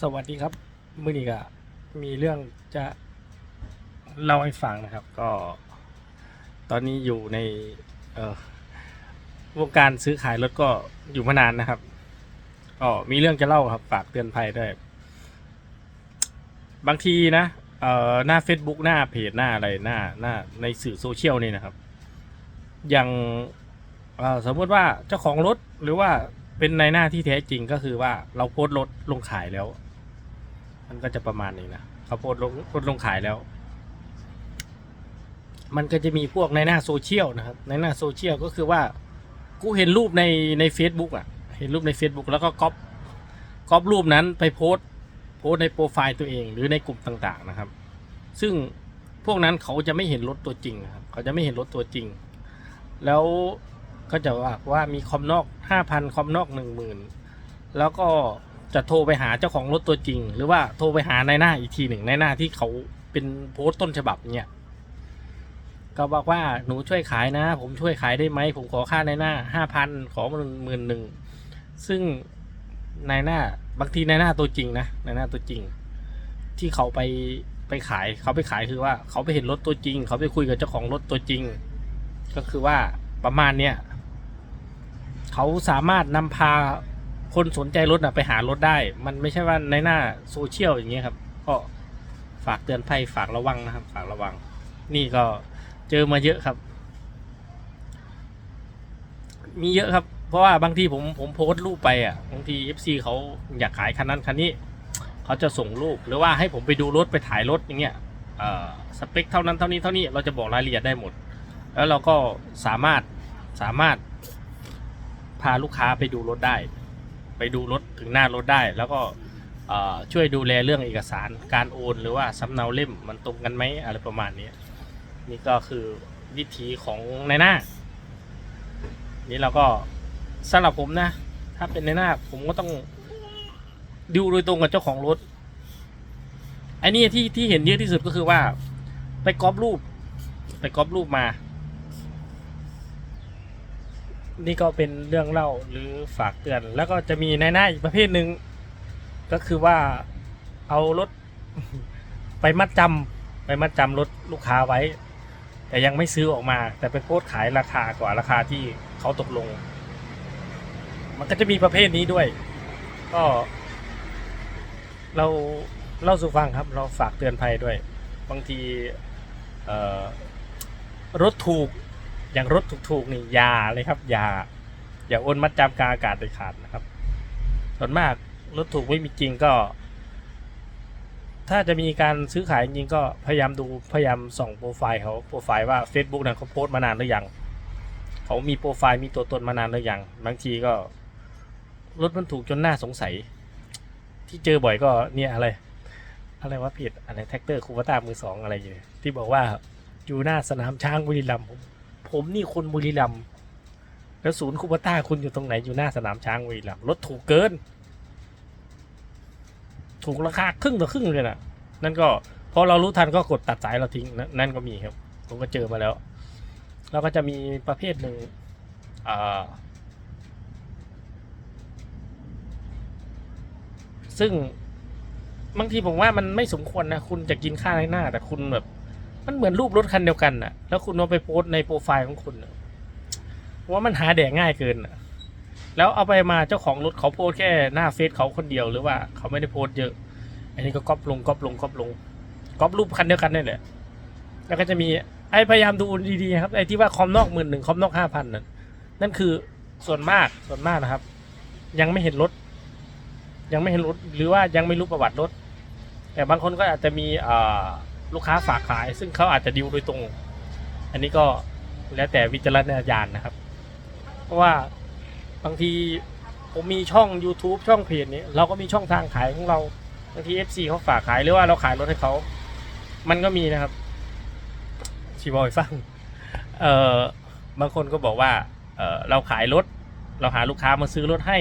สวัสดีครับ มื่อนี้ก็มีเรื่องจะเล่าให้ฟังนะครับ ก็ ตอนนี้อยู่ในวงการซื้อขายรถก็อยู่มานานนะครับก็มีเรื่องจะเล่าครับฝากเตือนภัยด้วย บางทีนะเอ่อหน้า Facebook หน้าเพจหน้าอะไรหน้าหน้าในสื่อโซเชียลนี่นะครับอย่างสมมติว่าเจ้าของรถหรือว่าเป็นในหน้าที่แท้จริงก็คือว่าเราโพสต์รถลงขายแล้ว มันก็จะประมาณนี้นะเขาโพสต์ลงรถลงขายแล้ว มันก็จะมีพวกในหน้าโซเชียลนะครับ ในหน้าโซเชียลก็คือว่า กูเห็นรูปในใน Facebook อะ เห็นรูปใน Facebook แล้วก็ก๊อปก๊อปรูปนั้นไปโพสโพสในโปรไฟล์ตัวเองหรือในกลุ่มต่าง ๆนะครับ ซึ่งพวกนั้นเขาจะไม่เห็นรถตัวจริงครับเขาจะไม่เห็นรถตัวจริง แล้วก็จะว่าว่ามีคอมนอกห้าพันคอมนอกหนึ่งหมื่นแล้วก็ จะโทรไปหาเจ้าของรถตัวจริง หรือว่าโทรไปหาในหน้าอีกทีหนึ่งในหน้าที่เขาเป็นโพสต์ต้นฉบับเนี่ยก็บอกว่าหนูช่วยขายนะ ผมช่วยขายได้ไหมผมขอค่าในหน้าห้าพันขอหมื่นหมื่นหนึ่งซึ่งในหน้าบางทีในหน้าตัวจริงนะในหน้าตัวจริง ที่เขาไปไปขายเขาไปขายคือว่า เขาไปเห็นรถตัวจริง เขาไปคุยกับเจ้าของรถตัวจริง ก็คือว่าประมาณเนี้ยเขาสามารถนำพา คนสนใจรถนะไปหารถได้ มันไม่ใช่ว่าในหน้าโซเชียลอย่างเงี้ยครับ ก็ฝากเตือนภัยฝากระวังนะครับ ฝากระวัง นี่ก็เจอมาเยอะครับ มีเยอะครับ เพราะว่าบางทีผมผมโพสต์รูปไปอะบางที FC เขาอยากขายคันนั้นคันนี้เขาจะส่งรูปหรือว่าให้ผมไปดูรถไปถ่ายรถอย่างเงี้ยสเปคเท่านั้นเท่านี้เท่านี้เราจะบอกรายละเอียดได้หมด แล้วเราก็สามารถสามารถพาลูกค้าไปดูรถได้ ไปดูรถถึงหน้ารถได้ แล้วก็ช่วยดูแลเรื่องเอกสารการโอน หรือว่าสำเนาเล่มมันตรงกันไหมอะไรประมาณนี้นี่ก็คือวิธีของในหน้า นี่เราก็สำหรับผมนะ ถ้าเป็นในหน้าผมก็ต้องดูโดยตรงกับเจ้าของรถไอ้นี่ที่ที่เห็นเยอะที่สุดก็คือว่า ไปก๊อปรูป ไปก๊อปรูปมา นี่ก็เป็นเรื่องเล่าหรือฝากเตือน แล้วก็จะมีในหน้าอีกประเภทหนึ่งก็คือว่าเอารถไปมัดจำไปมัดจำรถลูกค้าไว้ แต่ยังไม่ซื้อออกมา แต่ไปโพสขายราคากว่าราคาที่เขาตกลง มันก็จะมีประเภทนี้ด้วย ก็ เราเล่าสู่ฟังครับ เราฝากเตือนภัยด้วย บางทีรถถูก อย่างรถถูกๆนี่ยาเลยครับยาอย่าโอนมัดจำกาอากาศเด็ดขาดนะครับ ส่วนมากรถถูกไม่มีจริงก็ ถ้าจะมีการซื้อขายจริงก็พยายามดูพยายามส่องโปรไฟล์เขาโปรไฟล์ว่า Facebook นั้นเขาโพสต์มานานหรือยังเขามีโปรไฟล์มีตัวตนมานานหรือยังบางทีก็รถมันถูกจนน่าสงสัย ที่เจอบ่อยก็เนี่ยอะไร อะไรว่าผิดอะไรแท็กเตอร์คูปต้ามือสองอะไรอยู่ที่บอกว่าอยู่หน้าสนามช้างบุรีรัมย์ ผมนี่คนบุรีรัมย์แล้วศูนย์คูปต้าคุณอยู่ตรงไหนอยู่หน้าสนามช้างบุรีรัมย์รถถูกเกิน ถูกราคาครึ่งต่อครึ่งเลยนะนั่นก็พอเรารู้ทันก็กดตัดสายเราทิ้งนนั่นก็มีครับ ผมก็เจอมาแล้ว แล้วก็จะมีประเภทหนึ่งซึ่งบางทีผมว่ามันไม่สมควรนะ คุณจะกินข้าวในหน้า แต่คุณแบบ มันเหมือนรูปรถคันเดียวกันน่ะ แล้วคุณเอาไปโพสในโปรไฟล์ของคุณว่ามันหาแดกง่ายเกินน่ะ แล้วเอาไปมาเจ้าของรถเขาโพสแค่หน้าเฟซเขาคนเดียวหรือว่าเขาไม่ได้โพสเยอะ อันนี้ก็ก๊อปลงก๊อปลงก๊อปลงก๊อปรูปคันเดียวกันนี่แหละ แล้วก็จะมีไอ้พยายามดูดีๆครับไอ้ที่ว่าคอมนอกหมื่นหนึ่งคอมนอกห้าพันนั่นนั่นคือส่วนมากส่วนมากนะครับ ยังไม่เห็นรถ ยังไม่เห็นรถหรือว่ายังไม่รู้ประวัติรถ แต่บางคนก็อาจจะมีอ่อ ลูกค้าฝากขาย ซึ่งเขาอาจจะดิวโดยตรง อันนี้ก็แล้วแต่วิจารณญาณนะครับ เพราะว่าบางทีผมมีช่อง YouTube ช่องเพจนี้เราก็มีช่องทางขายของเราบางที FC เขาฝากขายหรือว่าเราขายรถให้เขา มันก็มีนะครับชีบอยฟังเอ่อบางคนก็บอกว่าเออเราขายรถ เราหาลูกค้ามาซื้อรถให้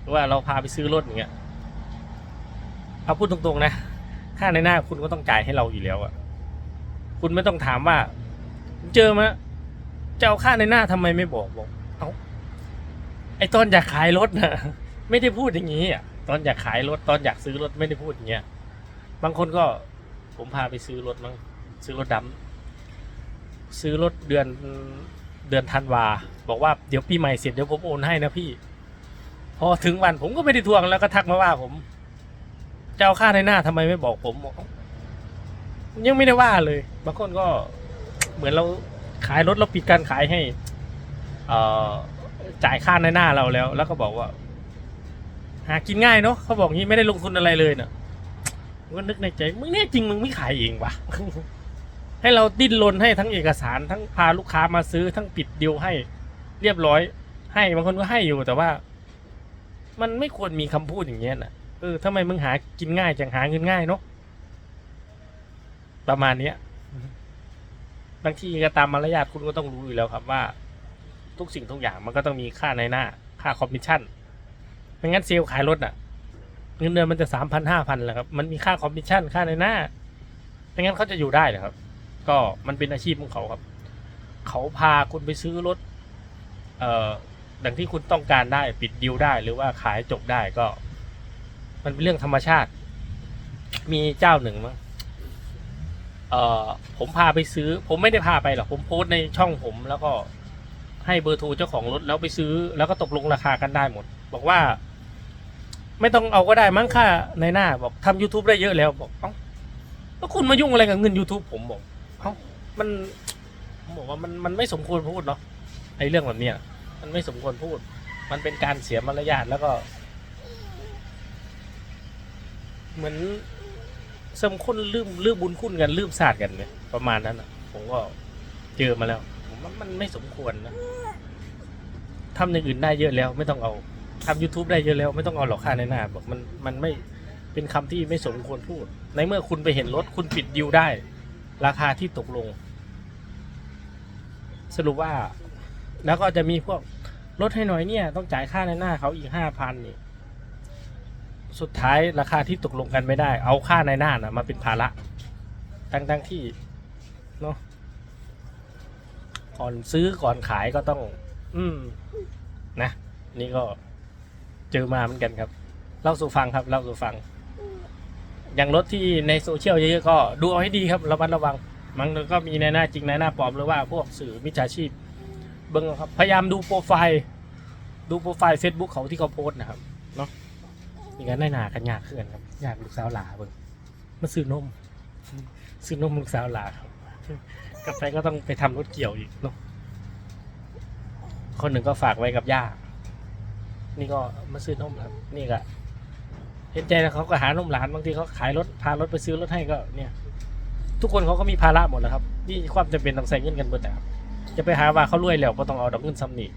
หรือว่าเราพาไปซื้อรถอย่างเงี้ยเอาพูดตรงๆนะ ค่าในหน้าคุณก็ต้องจ่ายให้เราอยู่แล้วอะคุณไม่ต้องถามว่า เจอมาจะเอาค่าในหน้าทำไมไม่บอกบอก เอาไอตอนอยากขายรถนะไม่ได้พูดอย่างนี้อะ ตอนอยากขายรถตอนอยากซื้อรถไม่ได้พูดอย่างเงี้ย บางคนก็ผมพาไปซื้อรถมั้งซื้อรถดำซื้อรถเดือนเดือนธันวา บอกว่าเดี๋ยวปีใหม่เสร็จเดี๋ยวผมโอนให้นะพี่ พอถึงวันผมก็ไม่ได้ทวงแล้วก็ทักมาว่าผม จะเอาค่าในหน้าทำไมไม่บอกผมยังไม่ได้ว่าเลยบางคนก็เหมือนเราขายรถเราปิดการขายให้เอ่อจ่ายค่าในหน้าเราแล้ว แล้วก็บอกว่า หากินง่ายเนาะเขาบอกงี้ไม่ได้ลงทุนอะไรเลยเนาะผมก็นึกในใจมึงเนี่ยจริงมึงไม่ขายเองวะให้เราดิ้นรนให้ทั้งเอกสารทั้งพาลูกค้ามาซื้อทั้งปิดดีลให้เรียบร้อย ให้บางคนก็ให้อยู่แต่ว่า มันไม่ควรมีคำพูดอย่างเงี้ยนะ เออทำไมมึงหากินง่ายจังหาเงินง่ายเนาะประมาณเนี้ยบางทีก็ตามมารยาทคุณก็ต้องรู้อยู่แล้วครับว่า ทุกสิ่งทุกอย่างมันก็ต้องมีค่าในหน้า ค่าคอมมิชชั่นไม่งั้นเซลล์ขายรถอะเงินเดือนมันจะสามพันห้าพันแหละครับมันมีค่าคอมมิชชั่นค่าในหน้าไม่งั้นเขาจะอยู่ได้เหรอครับ ก็มันเป็นอาชีพของเขาครับ เขาพาคุณไปซื้อรถ เอ่อดังที่คุณต้องการได้ปิดดีลได้หรือว่าขายจบได้ก็ มันเป็นเรื่องธรรมชาติ มีเจ้าหนึ่งมั้งเอ่อผมพาไปซื้อ ผมไม่ได้พาไปหรอกผมโพสต์ในช่องผม แล้วก็ให้เบอร์โทรเจ้าของรถแล้วไปซื้อ แล้วก็ตกลงราคากันได้หมด บอกว่า ไม่ต้องเอาก็ได้มั้งค่าในหน้า บอกทำ youtube ได้เยอะแล้วบอกเอ้าแล้วคุณมายุ่งอะไรกับเงิน youtube ผมบอกเอ้ามันผมบอกว่ามันมันไม่สมควรพูดเนาะไอ้เรื่องแบบเนี้ยมันไม่สมควรพูด มันเป็นการเสียมารยาทแล้วก็ เหมือนสมคนลืมลืมบุญคุณกันลืมศาสตร์กันเนี่ยประมาณนั้นอะผมก็เจอมาแล้ว ผมว่ามันไม่สมควรนะทำอย่างอื่นได้เยอะแล้วไม่ต้องเอาทำ youtube ได้เยอะแล้วไม่ต้องเอาหรอกค่าในหน้าบอกมันมันไม่เป็นคำที่ไม่สมควรพูด ในเมื่อคุณไปเห็นรถคุณปิดดิวได้ ราคาที่ตกลง สรุปว่า แล้วก็จะมีพวกลดให้หน่อยเนี่ย ต้องจ่ายค่าในหน้าเขาอีกห้าพันนี่ สุดท้ายราคาที่ตกลงกันไม่ได้ เอาค่าในหน้านะมาเป็นภาระทั้งทั้งที่เนาะก่อนซื้อก่อนขายก็ต้อง อืม นะ นี่ก็เจอมาเหมือนกันครับ เล่าสู่ฟังครับ เล่าสู่ฟัง อย่างรถที่ในโซเชียลเยอะๆก็ดูเอาให้ดีครับระมัดระวัง มันก็มีในหน้าจริงในหน้าปลอมหรือว่าพวกสื่อมิจฉาชีพ เบิ้งครับ พยายามดูโปรไฟล์ ดูโปรไฟล์ Facebook เขาที่เขาโพสต์นะครับ เนาะ มีการได้หนากันยากขึ้นครับยากลูกสาวหลาเบิ้งมาซื้อนมซื้อนมลูกสาวหลาครับกาแฟก็ต้องไปทำรถเกี่ยวอีกเนาะคนหนึ่งก็ฝากไว้กับย่านี่ก็มาซื้อนมครับ นี่ก็เห็นใจนะเขาก็หานมหลานบางทีเขาขายรถพารถไปซื้อรถให้ก็ เนี่ย ทุกคนเขาก็มีภาระหมดแล้วครับนี่ความจำเป็นต้องใส่เงินกันเบิดนะครับจะไปหาว่าเขารวยแล้วก็ต้องเอาดอกเงินซ้ำนี่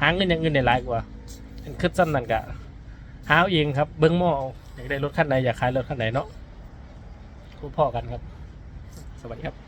หาเงินอย่างเงินในหลายกว่าอันคือซ้ำนั่นกะ หาเอาเองครับ เบิ้งหม้ออยากได้รถคันไหนอยากขายรถคันไหนเนาะคุณพ่อกันครับ สวัสดีครับ